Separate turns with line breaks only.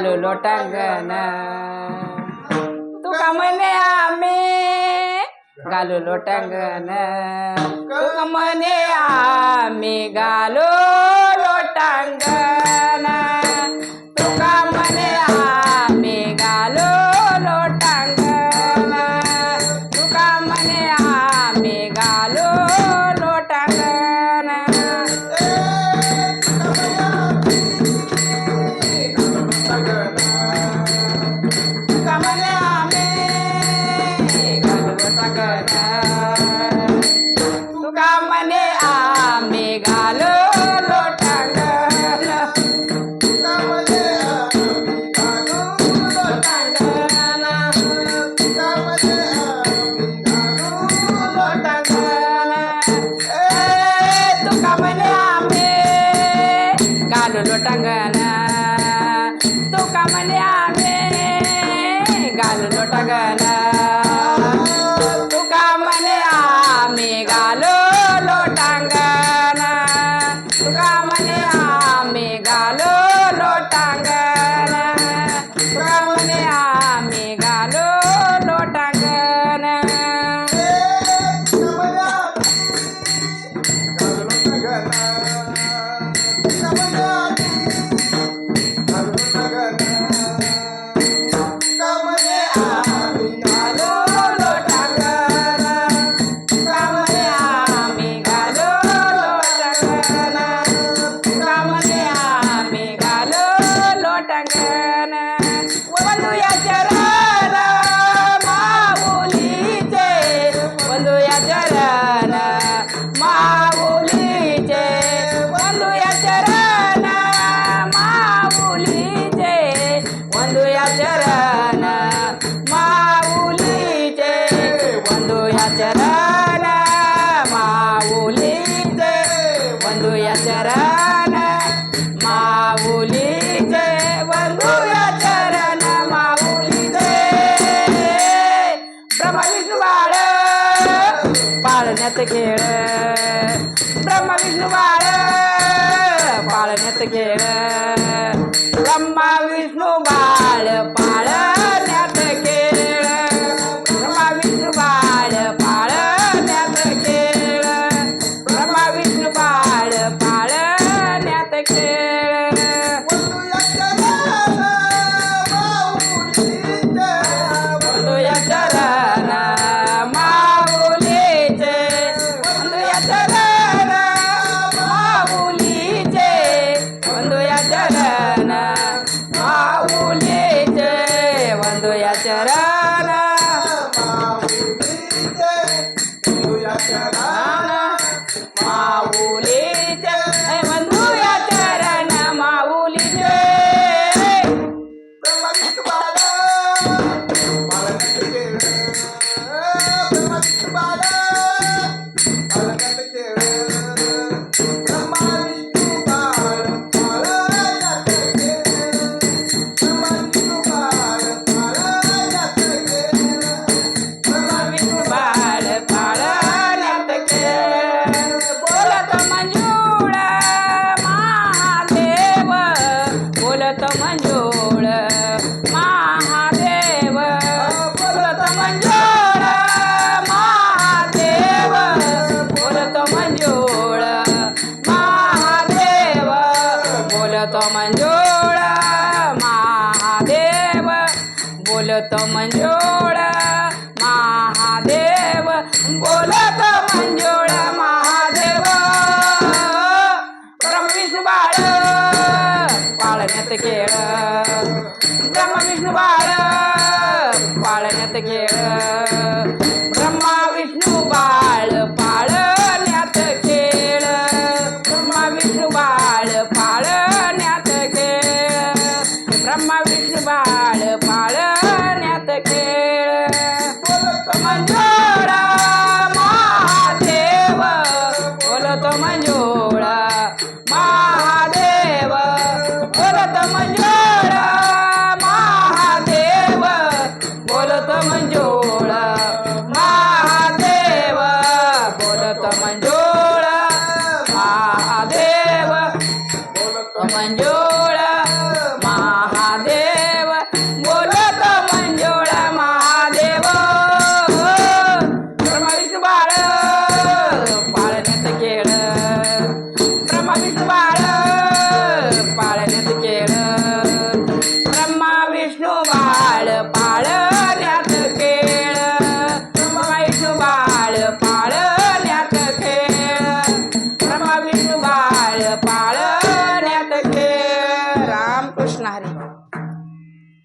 घालू लोटांगण. तुका म्हणे आम्ही घालू लोटांगण. तुका म्हणे आम्ही घालू लोटांगण. टंगना तुका म्हणे आवे घाललो टंगना या चरण माऊलीचे बंधू या चरण माऊलीचे बंधू या चरण माऊलीचे बंधू या चरण माऊलीचे. ಬಾಳ ನೆತ್ತಗೇಳ ಬ್ರಹ್ಮ ವಿಷ್ಣು ಬಾಳ మా ఊలే बोलत मंजोळा महादेव. बोलत मंजोळा महादेव. बोलतो मंजोळा महादेव. ब्रह्मविष्णू बाळ. पाळण्यात केळ. ब्रह्मविष्णू बाळ. पाळण्यात केळ. तमंजो